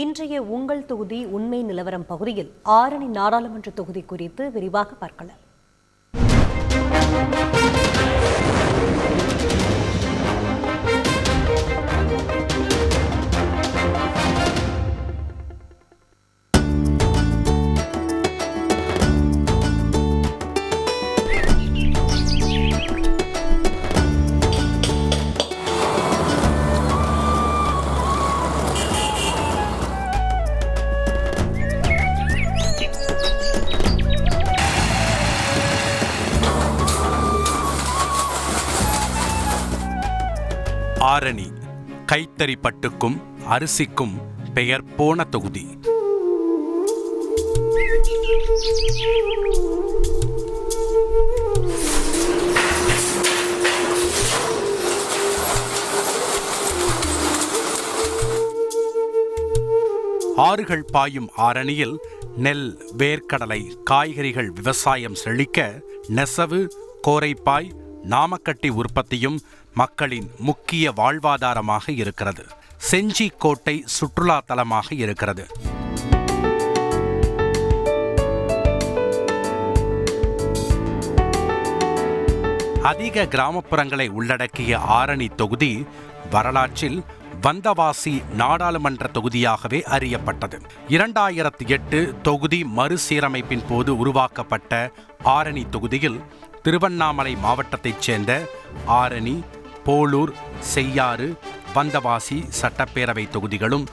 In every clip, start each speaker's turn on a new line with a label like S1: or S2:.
S1: இன்றைய உங்கள் தொகுதி உண்மை நிலவரம் பகுதியில் ஆரணி நாடாளுமன்ற தொகுதி குறித்து விரிவாக பார்க்கலாம்.
S2: கைத்தறி பட்டுக்கும் அரிசிக்கும் பெயர் போன தொகுதி. ஆறுகள் பாயும் ஆரணியில் நெல் வேர்க்கடலை காய்கறிகள் விவசாயம் செழிக்க நெசவு கோரைப்பாய் நாமக்கட்டி உற்பத்தியும் மக்களின் முக்கிய வாழ்வாதாரமாக இருக்கிறது. செஞ்சி கோட்டை சுற்றுலா தலமாக இருக்கிறது. அதிக கிராமப்புறங்களை உள்ளடக்கிய ஆரணி தொகுதி வரலாற்றில் வந்தவாசி நாடாளுமன்ற தொகுதியாகவே அறியப்பட்டது. இரண்டாயிரத்தி எட்டு தொகுதி மறுசீரமைப்பின் போது உருவாக்கப்பட்ட ஆரணி தொகுதியில் திருவண்ணாமலை மாவட்டத்தைச் சேர்ந்த ஆரணி போலூர் செய்யாறு வந்தவாசி சட்டப்பேரவை தொகுதிகளும்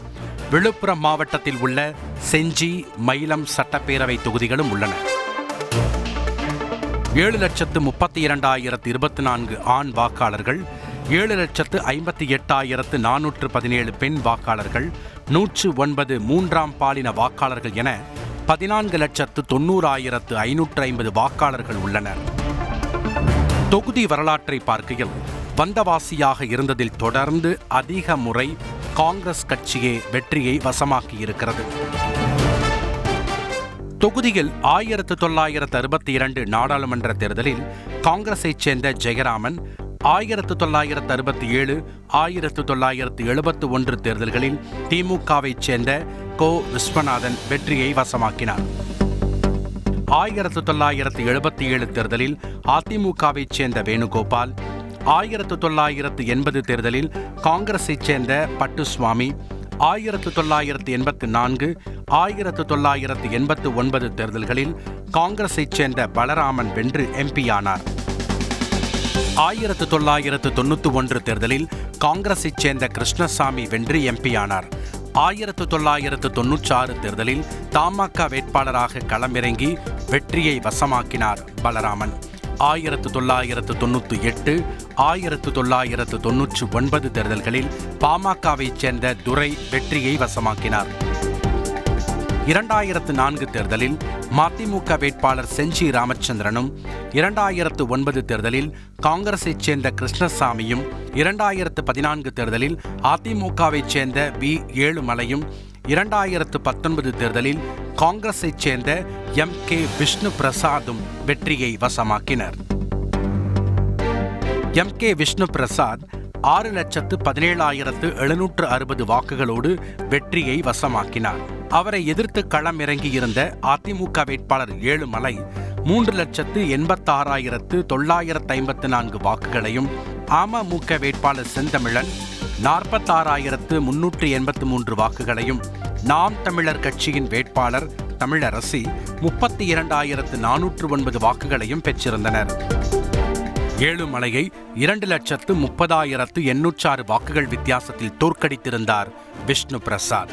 S2: விழுப்புரம் மாவட்டத்தில் உள்ள செஞ்சி மயிலம் சட்டப்பேரவை தொகுதிகளும் உள்ளன. ஏழு லட்சத்து முப்பத்தி இரண்டாயிரத்து இருபத்தி நான்கு ஆண் வாக்காளர்கள் ஏழு லட்சத்து ஐம்பத்தி எட்டாயிரத்து நானூற்று பதினேழு பெண் வாக்காளர்கள் நூற்று ஒன்பது மூன்றாம் பாலின வாக்காளர்கள் என பதினான்கு லட்சத்து தொண்ணூறாயிரத்து ஐநூற்று ஐம்பது வாக்காளர்கள் உள்ளனர். தொகுதி வரலாற்றை பார்க்கையில் வந்தவாசியாக இருந்ததில் தொடர்ந்து அதிக முறை காங்கிரஸ் கட்சியே வெற்றியை வசமாக்கி இருக்கிறது தொகுதியில் ஆயிரத்து தொள்ளாயிரத்து அறுபத்தி இரண்டு நாடாளுமன்ற தேர்தலில் காங்கிரஸைச் சேர்ந்த ஜெயராமன் ஆயிரத்து தொள்ளாயிரத்து அறுபத்தி ஏழு ஆயிரத்து தொள்ளாயிரத்து எழுபத்து ஒன்று தேர்தல்களில் திமுகவைச் சேர்ந்த கோ. விஸ்வநாதன் வெற்றியை வசமாக்கினார். ஆயிரத்து தொள்ளாயிரத்து எழுபத்தி ஏழு தேர்தலில் அதிமுகவைச் சேர்ந்த வேணுகோபால் ஆயிரத்து தொள்ளாயிரத்து எண்பது தேர்தலில் காங்கிரஸைச் சேர்ந்த பட்டுசுவாமி ஆயிரத்து தொள்ளாயிரத்து எண்பத்து நான்கு ஆயிரத்து தொள்ளாயிரத்து எண்பத்து ஒன்பது தேர்தல்களில் காங்கிரஸைச் சேர்ந்த பலராமன் வென்று எம்பியானார். ஆயிரத்து தொள்ளாயிரத்து தொண்ணூற்றி ஒன்று தேர்தலில் காங்கிரஸைச் சேர்ந்த கிருஷ்ணசாமி வென்று எம்பியானார். ஆயிரத்து தொள்ளாயிரத்து தொன்னூற்றி ஆறு தேர்தலில் தமாக வேட்பாளராக களமிறங்கி வெற்றியை வசமாக்கினார் பலராமன். ஆயிரத்து தொள்ளாயிரத்து தொண்ணூற்றி எட்டு ஆயிரத்து தொள்ளாயிரத்து தொன்னூற்றி ஒன்பது தேர்தல்களில் பாமகவைச் சேர்ந்த துரை வெற்றியை வசமாக்கினார். இரண்டாயிரத்து நான்கு தேர்தலில் மதிமுக வேட்பாளர் செஞ்சி ராமச்சந்திரனும் இரண்டாயிரத்து ஒன்பது தேர்தலில் காங்கிரஸைச் சேர்ந்த கிருஷ்ணசாமியும் இரண்டாயிரத்து பதினான்கு தேர்தலில் அதிமுகவைச் சேர்ந்த வி ஏழுமலையும் இரண்டாயிரத்து பத்தொன்பது தேர்தலில் காங்கிரஸைச் சேர்ந்த எம். கே. விஷ்ணு பிரசாதும் வெற்றியை வசமாக்கினர். எம். கே. விஷ்ணு பிரசாத் ஆறு லட்சத்து பதினேழாயிரத்து எழுநூற்று அறுபது வாக்குகளோடு வெற்றியை வசமாக்கினார். அவரை எதிர்த்து களம் இறங்கியிருந்த அதிமுக வேட்பாளர் ஏழுமலை மூன்று லட்சத்து எண்பத்தாறாயிரத்து தொள்ளாயிரத்து ஐம்பத்து நான்கு வாக்குகளையும் அமமுக வேட்பாளர் செந்தமிழன் நாற்பத்தாறாயிரத்து முன்னூற்று எண்பத்து மூன்று வாக்குகளையும் நாம் தமிழர் கட்சியின் வேட்பாளர் தமிழரசி முப்பத்தி இரண்டாயிரத்து நானூற்று ஒன்பது வாக்குகளையும் பெற்றிருந்தனர். ஏழுமலையை இரண்டு லட்சத்து முப்பதாயிரத்து எண்ணூற்றாறு வாக்குகள் வித்தியாசத்தில் தோற்கடித்திருந்தார் விஷ்ணு பிரசாத்.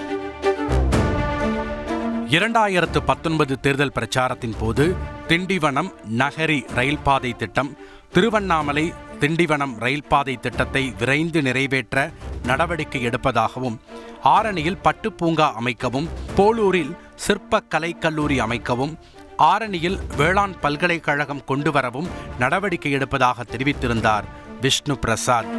S2: இரண்டாயிரத்து பத்தொன்பது தேர்தல் பிரச்சாரத்தின் போது திண்டிவனம் நகரி ரயில் பாதை திட்டம் திருவண்ணாமலை திண்டிவனம் ரயில் பாதை திட்டத்தை விரைந்து நிறைவேற்ற நடவடிக்கை எடுப்பதாகவும் ஆரணியில் பட்டு பூங்கா அமைக்கவும் போலூரில் சிற்ப கலைக்கல்லூரி அமைக்கவும் ஆரணியில் வேளாண் பல்கலைக்கழகம் கொண்டு வரவும் நடவடிக்கை எடுப்பதாக தெரிவித்திருந்தார் விஷ்ணு பிரசாத்.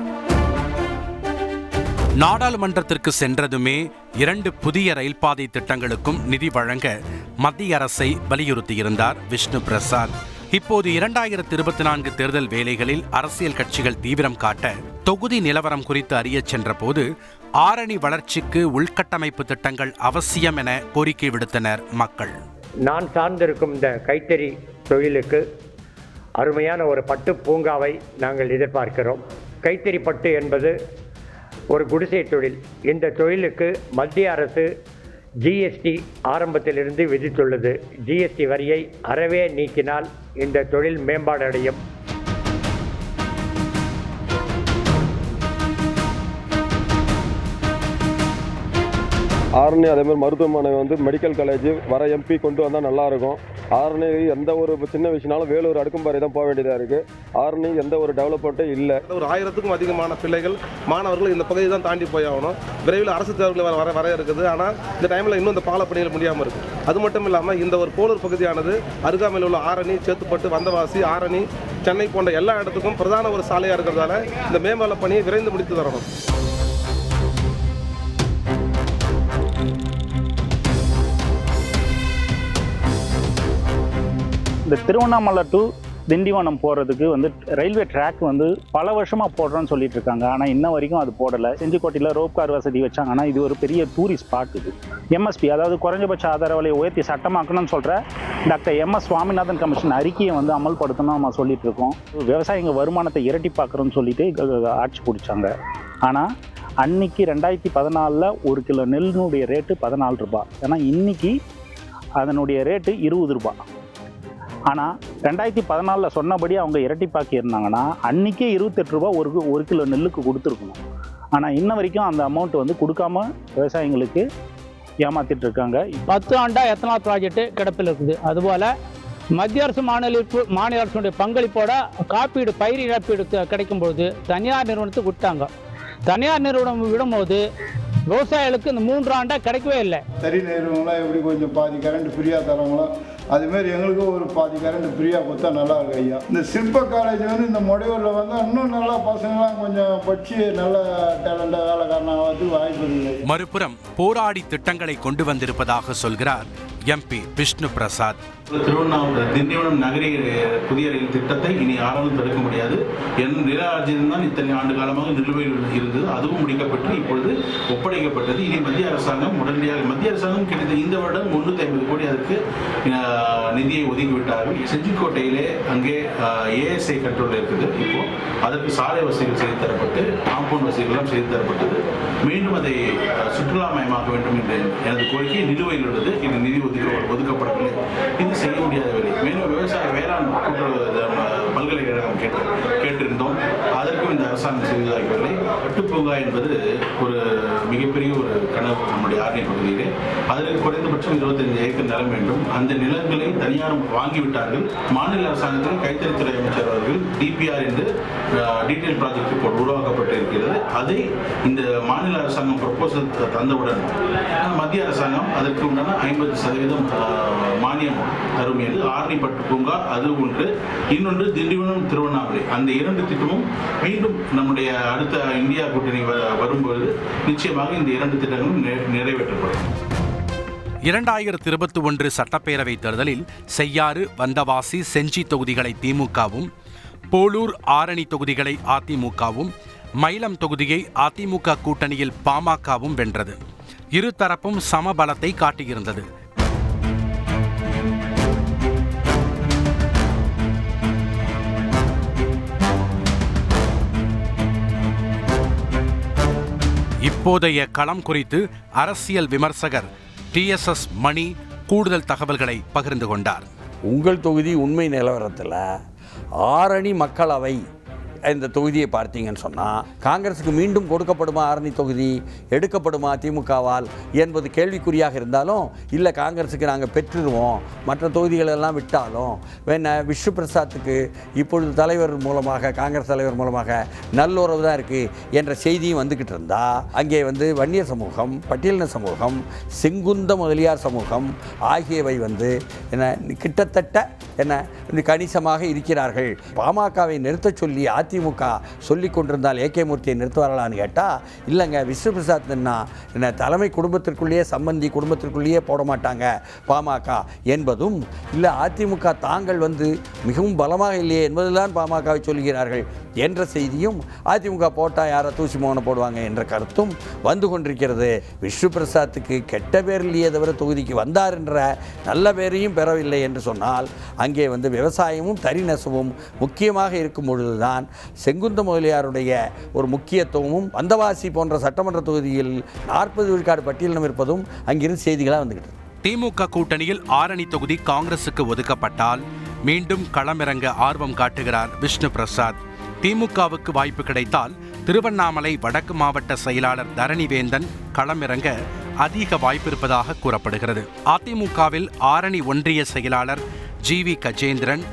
S2: நாடாளுமன்றத்திற்கு சென்றதுமே இரண்டு புதிய ரயில் பாதை திட்டங்களுக்கும் நிதி வழங்க மத்திய அரசை வலியுறுத்தியிருந்தார் விஷ்ணு பிரசாத். இப்போது இரண்டாயிரத்தி இருபத்தி நான்கு தேர்தல் வேலைகளில் அரசியல் கட்சிகள் தீவிரம் காட்ட தொகுதி நிலவரம் குறித்து அறியச் சென்றபோது ஆரணி வளர்ச்சிக்கு உள்கட்டமைப்பு திட்டங்கள் அவசியம் என கோரிக்கை விடுத்தனர் மக்கள்.
S3: நான் சார்ந்திருக்கும் இந்த கைத்தறி தொழிலுக்கு அருமையான ஒரு பட்டு பூங்காவை நாங்கள் எதிர்பார்க்கிறோம். கைத்தறி பட்டு என்பது ஒரு குடிசை தொழில். இந்த தொழிலுக்கு மத்திய அரசு ஜிஎஸ்டி ஆரம்பத்திலிருந்து விதித்துள்ளது. ஜிஎஸ்டி வரியை அறவே நீக்கினால் இந்த தொழில் மேம்பாடு அடையும்
S4: ஆரணி அதே மாதிரி மருத்துவமனை வந்து மெடிக்கல் காலேஜ் வர எம்பி கொண்டு வந்தால் நல்லாயிருக்கும் ஆரணி எந்த ஒரு சின்ன விஷயம்னாலும் வேலூர் அடுக்கும்பாறை தான் போக வேண்டியதாக இருக்குது ஆரணி எந்த ஒரு டெவலப்மெண்ட்டும் இல்லை.
S5: ஒரு ஆயிரத்துக்கும் அதிகமான பிள்ளைகள் மாணவர்கள் இந்த பகுதியை தான் தாண்டி போய் ஆகணும். விரைவில் அரசு தேர்வுகள் வர வர வர இருக்குது. ஆனால் இந்த டைமில் இன்னும் இந்த பால பணிகள் முடியாமல் இருக்குது அது மட்டும் இல்லாமல் இந்த ஒரு போலூர் பகுதியானது அருகாமையில் உள்ள ஆரணி சேத்துப்பட்டு வந்தவாசி ஆரணி சென்னை போன்ற எல்லா இடத்துக்கும் பிரதான ஒரு சாலையாக இருக்கிறதால இந்த மேம்பால பணியை விரைந்து முடித்து தரணும்
S6: இந்த திருவண்ணாமலை டு திண்டிவனம் போகிறதுக்கு வந்து ரயில்வே ட்ராக் வந்து பல வருஷமாக போடுறோன்னு சொல்லிட்டு இருக்காங்க ஆனால் இன்ன வரைக்கும் அது போடலை. செஞ்சிக்கோட்டையில் ரோப் கார் வசதி வச்சாங்க ஆனால் இது ஒரு பெரிய டூரிஸ்ட் ஸ்பாட் இது. எம்எஸ்பி அதாவது குறைஞ்சபட்ச ஆதார விலையை உயர்த்தி சட்டமாக்கணும்னு சொல்கிற டாக்டர் எம்எஸ் சுவாமிநாதன் கமிஷன் அறிக்கையை வந்து அமல்படுத்தணும் நம்ம சொல்லிட்டு இருக்கோம் விவசாயிங்க வருமானத்தை இரட்டி பார்க்குறோன்னு சொல்லிட்டு ஆட்சி பிடிச்சாங்க. ஆனால் அன்னைக்கு ரெண்டாயிரத்தி பதினாலில் ஒரு கிலோ நெல்லினுடைய ரேட்டு பதினாலு ரூபாய். ஏன்னா இன்னைக்கு அதனுடைய ரேட்டு இருபது ரூபாய். ஆனால் ரெண்டாயிரத்தி பதினாலில் சொன்னபடி அவங்க இரட்டிப்பாக்கி இருந்தாங்கன்னா அன்றைக்கே இருபத்தெட்டு ரூபா ஒரு ஒரு கிலோ நெல்லுக்கு கொடுத்துருக்கணும். ஆனால் இன்ன வரைக்கும் அந்த அமௌண்ட் வந்து கொடுக்காம விவசாயிங்களுக்கு ஏமாத்திட்டு இருக்காங்க
S7: பத்து ஆண்டா எத்தனால் ப்ராஜெக்ட் கிடப்பில் இருக்குது. அதுபோல் மத்திய அரசு மாநில மாநில அரசுடைய பங்களிப்போட காப்பீடு பயிர் இழப்பீடு கிடைக்கும் பொழுது தனியார் நிறுவனத்துக்கு விட்டாங்க. தனியார் நிறுவனம் விடும்போது விவசாயிகளுக்கு இந்த மூன்று ஆண்டா கிடைக்கவே இல்லை.
S8: தறி நெய்கிறவங்களாம் எப்படி கொஞ்சம் பாதி கரண்ட் ஃப்ரீயாக தரவங்களோ அதுமாரி எங்களுக்கும் ஒரு பாதி கரண்ட் ஃப்ரீயாக கொடுத்தா நல்லா இருக்கும் ஐயா. இந்த சிற்ப காலேஜ் வந்து இந்த முடையூரில் வந்தால் இன்னும் நல்லா பசங்களாம் கொஞ்சம் படித்து நல்ல டேலண்டாக வேலைக்காரனாக வாய்ப்பு இருக்குது.
S2: மறுபுறம் போராடி திட்டங்களை கொண்டு வந்திருப்பதாக சொல்கிறார் எம்பி விஷ்ணு பிரசாத்.
S9: திருவண்ணாமலை திண்டிவனம் நகரி புதிய ரயில் திட்டத்தை இனி யாராலும் தடுக்க முடியாது. என் நிராஜியம் தான் இத்தனை ஆண்டு காலமாக நிலுவையில் இருந்தது. அதுவும் முடிக்கப்பட்டு இப்பொழுது ஒப்படைக்கப்பட்டது. இனி மத்திய அரசாங்கம் உடனடியாக மத்திய அரசாங்கம் கிடைத்த இந்த வருடம் முன்னூற்றி ஐம்பது கோடி அதற்கு நிதியை ஒதுக்கிவிட்டார்கள். செஞ்சிக்கோட்டையிலே அங்கே ஏஎஸ்ஐ கண்ட்ரோல் இருக்குது. இப்போ அதற்கு சாலை வசதிகள் செய்து தரப்பட்டு காம்பவுண்ட் வசதிகளும் செய்து தரப்பட்டது. மீண்டும் அதை சுற்றுலா மயமாக்க வேண்டும் என்ற எனது கோரிக்கை நிலுவையில் உள்ளது. இது நிதி ஒதுக்க ஒதுக்கப்படவில்லை. இது செய்ய முடியாத வேலை. மேலும் விவசாய வேளாண் பல்கலைக்கழகம் கேட்டு கேட்டிருந்தோம். அரசாங்கம் செய்ததாகவில்லை பட்டுப்பூங்கா என்பது ஒரு மிகப்பெரிய ஒரு கனவு நம்முடைய ஆர்னி பகுதியிலே. அதற்கு குறைந்தபட்சம் இருபத்தைந்து ஏக்கர் நிலம் வேண்டும். அந்த நிலங்களை தனியார் வாங்கிவிட்டார்கள். மாநில அரசாங்கத்தில் கைத்தறித்துறை அமைச்சர் அவர்கள் டிபிஆர் என்று டீடைல் ப்ராஜெக்ட் ரிப்போர்ட் உருவாக்கப்பட்டிருக்கிறது. அதை இந்த மாநில அரசாங்கம் ப்ரொபோசல் தந்தவுடன் மத்திய அரசாங்கம் அதற்கு உண்டான ஐம்பது சதவீதம் மானியம் தரும் என்று ஆர்ணி பட்டு பூங்கா அது ஒன்று. இன்னொன்று திண்டிவனம் திருவண்ணாமலை. அந்த இரண்டு திட்டமும் மீண்டும் நம்முடைய அடுத்த இந்தியா கூட்டணி வரும்பொழுது நிச்சயமாக இந்த இரண்டு திட்டங்களும் நிறைவேற்றப்படும்.
S2: இரண்டாயிரத்தி இருபத்தி ஒன்று சட்டப்பேரவைத் தேர்தலில் செய்யாறு வந்தவாசி செஞ்சி தொகுதிகளை திமுகவும் போலூர் ஆரணி தொகுதிகளை அதிமுகவும் மயிலம் தொகுதியை அதிமுக கூட்டணியில் பாமகவும் வென்றது. இருதரப்பும் சமபலத்தை காட்டியிருந்தது. இப்போதைய களம் குறித்து அரசியல் விமர்சகர் டிஎஸ்எஸ் மணி கூடுதல் தகவல்களை பகிர்ந்து கொண்டார்.
S10: உங்கள் தொகுதி உண்மை நிலவரத்தில் ஆரணி மக்களவை இந்த தொகுதியை பார்த்தீங்கன்னு சொன்னால் காங்கிரஸுக்கு மீண்டும் கொடுக்கப்படுமா ஆரணி தொகுதி எடுக்கப்படுமா திமுகவால் என்பது கேள்விக்குறியாக இருந்தாலும் இல்லை காங்கிரஸுக்கு நாங்கள் பெற்றுடுவோம் மற்ற தொகுதிகளெல்லாம் விட்டாலும் வேணா விஷ்ணு பிரசாத்துக்கு இப்பொழுது தலைவர் மூலமாக காங்கிரஸ் தலைவர் மூலமாக நல்லுறவு தான் இருக்குது என்ற செய்தியும் வந்துக்கிட்டு இருந்தால் அங்கே வந்து வன்னியர் சமூகம் பட்டியலின சமூகம் செங்குந்த முதலியார் சமூகம் ஆகியவை வந்து என்ன கிட்டத்தட்ட என்ன கணிசமாக இருக்கிறார்கள். பாமகவை நிறுத்தச் சொல்லி அதிமுக சொல்லி கொண்டிருந்தால் ஏகே மூர்த்தியை நிறுத்துவார்களான்னு கேட்டால் இல்லைங்க விஷ்ணு பிரசாத் நின்னா என்ன தலைமை குடும்பத்திற்குள்ளேயே சம்பந்தி குடும்பத்திற்குள்ளேயே போட மாட்டாங்க பாமக என்பதும் இல்லை அதிமுக தாங்கள் வந்து மிகவும் பலமாக இல்லையே என்பதுதான் பாமகவை சொல்கிறார்கள் என்ற செய்தியும் அதிமுக போட்டால் யாரை தூசி மோகனை போடுவாங்க என்ற கருத்தும் வந்து கொண்டிருக்கிறது. விஷ்ணு பிரசாத்துக்கு கெட்ட பேர் இல்லையே தவிர தொகுதிக்கு வந்தார் என்ற நல்ல பேரையும் பெறவில்லை என்று சொன்னால் அங்கே வந்து விவசாயமும் தறி நெசவும் முக்கியமாக இருக்கும் பொழுதுதான் செங்குந்த முதலியாருடைய ஒரு முக்கியத்துவமும் வந்தவாசி போன்ற சட்டமன்ற தொகுதியில் நாற்பது விழுக்காடு பட்டியலிடம் இருப்பதும் அங்கிருந்து செய்திகளாக வந்துகிட்டு
S2: திமுக கூட்டணியில் ஆரணி தொகுதி காங்கிரசுக்கு ஒதுக்கப்பட்டால் மீண்டும் களமிறங்க ஆர்வம் காட்டுகிறார் விஷ்ணு பிரசாத். திமுகவுக்கு வாய்ப்பு கிடைத்தால் திருவண்ணாமலை வடக்கு மாவட்ட செயலாளர் தரணிவேந்தன் களமிறங்க அதிக வாய்ப்பிருப்பதாக கூறப்படுகிறது. அதிமுகவில் ஆரணி ஒன்றிய செயலாளர் ஜி வி கஜேந்திரன்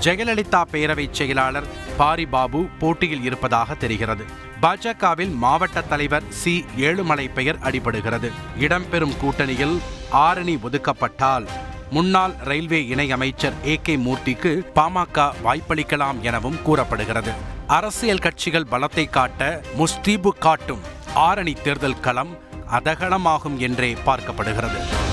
S2: ஜெயலலிதா பேரவைச் செயலாளர் பாரிபாபு போட்டியில் இருப்பதாக தெரிகிறது. பாஜகவில் மாவட்ட தலைவர் சி. ஏழுமலை பெயர் அடிபடுகிறது. இடம்பெறும் கூட்டணியில் ஆரணி ஒதுக்கப்பட்டால் முன்னாள் ரயில்வே இணை அமைச்சர் ஏ. கே. மூர்த்திக்கு பாமக வாய்ப்பளிக்கலாம் எனவும் கூறப்படுகிறது. அரசியல் கட்சிகள் பலத்தை காட்ட முஸ்தீபு காட்டும் ஆரணி தேர்தல் களம் அதகலமாகும் என்றே பார்க்கப்படுகிறது.